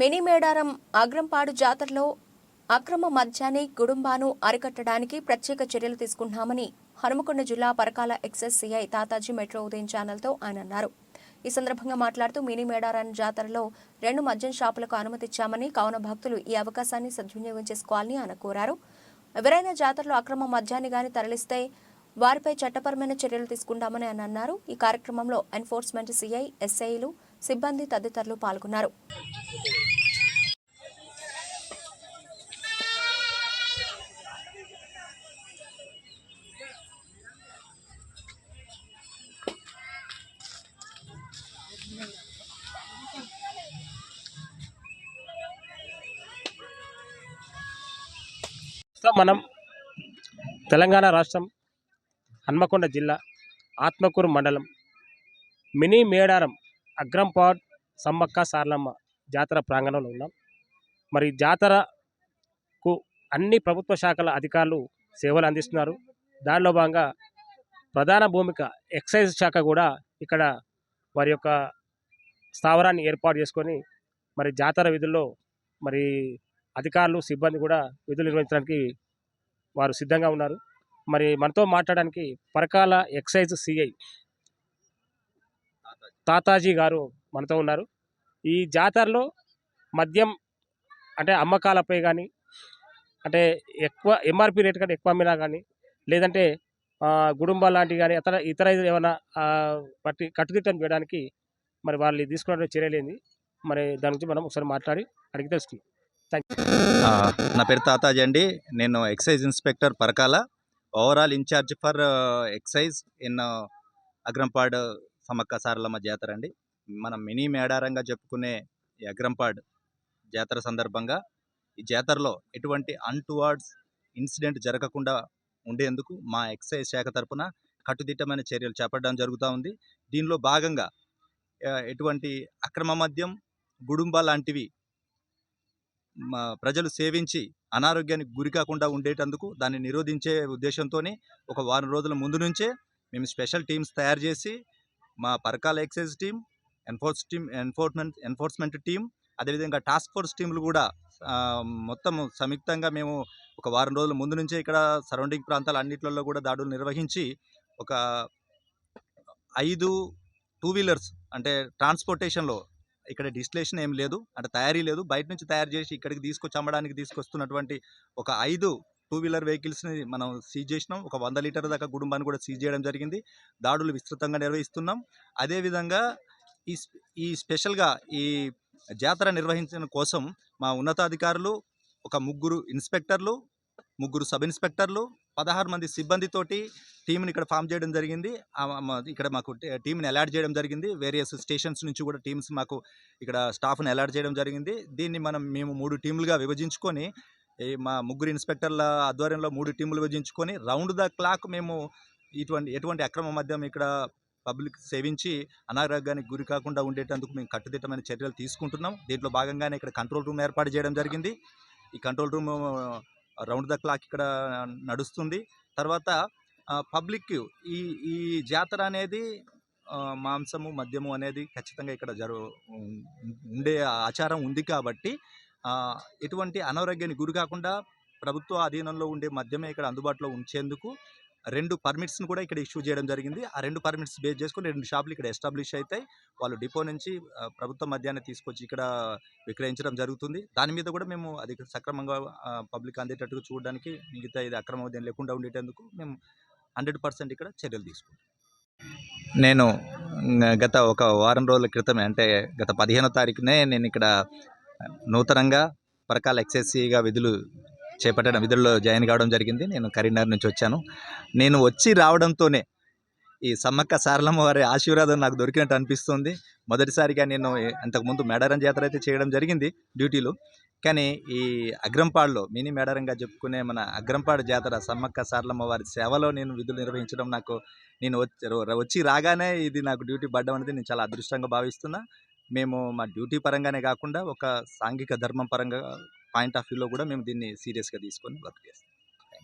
Mini Medaram అగ్రంపాడు జాతరలో అక్రమ మద్యాన్ని గుడుంబాను అరికట్టడానికి ప్రత్యేక చర్యలు తీసుకుంటున్నామని హనుమకొండ జిల్లా Parkal excise CI Tataji metro ఉదయం ఛానల్తో ఆయన అన్నారు. ఈ సందర్భంగా మాట్లాడుతూ మినీ మేడారం జాతరలో రెండు మద్యం షాపులకు అనుమతిచ్చామని కావున భక్తులు ఈ అవకాశాన్ని సద్వినియోగం చేసుకోవాలని ఆయన కోరారు. ఎవరైనా జాతరలో అక్రమ మద్యాన్ని గాని తరలిస్తే వారిపై చట్టపరమైన చర్యలు తీసుకుంటామని ఆయన అన్నారు. ఈ కార్యక్రమంలో ఎన్ఫోర్స్మెంట్ సిఐ ఎస్ఐలు సిబ్బంది తదితరులు పాల్గొన్నారు. ప్రస్తుతం మనం తెలంగాణ రాష్ట్రం హన్మకొండ జిల్లా ఆత్మకూరు మండలం మినీ మేడారం అగ్రంపాడ్ సమ్మక్క సార్లమ్మ జాతర ప్రాంగణంలో ఉన్నాం. మరి జాతరకు అన్ని ప్రభుత్వ శాఖల అధికారులు సేవలు అందిస్తున్నారు. దానిలో భాగంగా ప్రధాన భూమిక ఎక్సైజ్ శాఖ కూడా ఇక్కడ వారి యొక్క స్థావరాన్ని ఏర్పాటు చేసుకొని మరి జాతర విధుల్లో మరి అధికారులు సిబ్బంది కూడా విధులు నిర్వహించడానికి వారు సిద్ధంగా ఉన్నారు. మరి మనతో మాట్లాడడానికి పరకాల ఎక్సైజ్ సిఐ తాతాజీ గారు మనతో ఉన్నారు. ఈ జాతరలో మద్యం అంటే అమ్మకాలపై కానీ అంటే ఎక్కువ ఎంఆర్పి రేట్ కంటే ఎక్కువ అమ్మినా కానీ లేదంటే గుడుంబ లాంటివి కానీ ఇతర ఇతర ఏమైనా పట్టి కట్టుదిట్టం చేయడానికి మరి వాళ్ళు తీసుకున్న చర్యలేంది. మరి దాని గురించి మనం ఒకసారి మాట్లాడి అడిగి తెలుసుకుందాం. నా పేరు తాతాజీ అండి. నేను excise inspector Parkal. Overall in-charge for excise in Agrampahad Sammakka Saralamma Jatara అండి. మనం మినీ మేడారంగా చెప్పుకునే ఈ అగ్రంపాడ్ జాతర సందర్భంగా ఈ జాతరలో ఎటువంటి అన్టువార్డ్స్ ఇన్సిడెంట్ జరగకుండా ఉండేందుకు మా ఎక్సైజ్ శాఖ తరపున కట్టుదిట్టమైన చర్యలు చేపట్టడం జరుగుతూ ఉంది. దీనిలో భాగంగా ఎటువంటి అక్రమ మద్యం గుడుంబ లాంటివి ప్రజలు సేవించి అనారోగ్యానికి గురి కాకుండా ఉండేటందుకు దాన్ని నిరోధించే ఉద్దేశంతోనే ఒక వారం రోజుల ముందు నుంచే మేము స్పెషల్ టీమ్స్ తయారు చేసి మా Parkal excise team enforce team enforcement enforcement team అదేవిధంగా టాస్క్ ఫోర్స్ టీంలు కూడా మొత్తం సంయుక్తంగా మేము ఒక వారం రోజుల ముందు నుంచే ఇక్కడ సరౌండింగ్ ప్రాంతాల అన్నిట్లలో కూడా దాడులు నిర్వహించి ఒక ఐదు టూ వీలర్స్ అంటే ట్రాన్స్పోర్టేషన్లో ఇక్కడ డిస్టిలేషన్ ఏం లేదు. అంటే తయారీ లేదు. బయట నుంచి తయారు చేసి ఇక్కడికి తీసుకొచ్చి అమ్మడానికి తీసుకొస్తున్నటువంటి ఒక ఐదు టూ వీలర్ వెహికల్స్ని మనం సీజ్ చేసినాం. ఒక వంద లీటర్ దాకా కుటుంబాన్ని కూడా సీజ్ చేయడం జరిగింది. దాడులు విస్తృతంగా నిర్వహిస్తున్నాం. అదేవిధంగా ఈ ఈ స్పెషల్గా ఈ జాతర నిర్వహించడం కోసం మా ఉన్నతాధికారులు ఒక ముగ్గురు ఇన్స్పెక్టర్లు ముగ్గురు సబ్ ఇన్స్పెక్టర్లు పదహారు మంది సిబ్బందితోటి టీంని ఇక్కడ ఫామ్ చేయడం జరిగింది. ఇక్కడ మాకు టీంని అలాట్ చేయడం జరిగింది. వేరియస్ స్టేషన్స్ నుంచి కూడా టీమ్స్ మాకు ఇక్కడ స్టాఫ్ని అలాట్ చేయడం జరిగింది. దీన్ని మనం మేము మూడు టీములుగా విభజించుకొని మా ముగ్గురు ఇన్స్పెక్టర్ల ఆధ్వర్యంలో మూడు టీములు విభజించుకొని రౌండ్ ద క్లాక్ మేము ఇటువంటి ఎటువంటి అక్రమ మద్యం ఇక్కడ పబ్లిక్ సేవించి అనారోగ్యానికి గురి కాకుండా ఉండేటందుకు మేము కట్టుదిట్టమైన చర్యలు తీసుకుంటున్నాం. దీంట్లో భాగంగానే ఇక్కడ కంట్రోల్ రూమ్ ఏర్పాటు చేయడం జరిగింది. ఈ control room round the clock ఇక్కడ నడుస్తుంది. తర్వాత పబ్లిక్ ఈ ఈ జాతర అనేది మాంసము మద్యము అనేది ఖచ్చితంగా ఇక్కడ జరు ఉండే ఆచారం ఉంది కాబట్టి ఎటువంటి అనారోగ్యానికి గురి కాకుండా ప్రభుత్వ అధీనంలో ఉండే మద్యమే ఇక్కడ అందుబాటులో ఉంచేందుకు రెండు పర్మిట్స్ని కూడా ఇక్కడ ఇష్యూ చేయడం జరిగింది. ఆ రెండు పర్మిట్స్ బేస్ చేసుకుని రెండు షాపులు ఇక్కడ ఎస్టాబ్లిష్ అవుతాయి వాళ్ళు డిపో నుంచి ప్రభుత్వ మధ్యాహ్నం తీసుకొచ్చి ఇక్కడ విక్రయించడం జరుగుతుంది. దాని మీద కూడా మేము అది సక్రమంగా పబ్లిక్ అందేటట్టుగా చూడడానికి మిగతా ఇది అక్రమ మద్యం లేకుండా ఉండేటందుకు మేము హండ్రెడ్ పర్సెంట్ ఇక్కడ చర్యలు తీసుకుంటాం. నేను గత ఒక వారం రోజుల క్రితమే అంటే గత పదిహేనో తారీఖునే నేను ఇక్కడ నూతనంగా పరకాల ఎక్సెస్సీగా విధులు చేపట్టడం. విధుల్లో జాయిన్ కావడం జరిగింది. నేను కరీంనగర్ నుంచి వచ్చాను. నేను వచ్చి రావడంతోనే ఈ సమ్మక్క సారలమ్మ వారి ఆశీర్వాదం నాకు దొరికినట్టు అనిపిస్తుంది. మొదటిసారిగా నేను అంతకుముందు మేడారం జాతర అయితే చేయడం జరిగింది డ్యూటీలో. కానీ ఈ అగ్రంపాడులో మినీ మేడారంగా చెప్పుకునే మన అగ్రంపాడు జాతర సమ్మక్క సారలమ్మ వారి సేవలో నేను విధులు నిర్వహించడం నాకు నేను వచ్చి వచ్చి రాగానే ఇది నాకు డ్యూటీ పడ్డం అనేది నేను చాలా అదృష్టంగా భావిస్తున్నా. మేము మా డ్యూటీ పరంగానే కాకుండా ఒక సాంఘిక ధర్మం పరంగా పాయింట్ ఆఫ్ వ్యూలో కూడా మేము దీన్ని సీరియస్గా తీసుకొని వర్క్ చేస్తాం.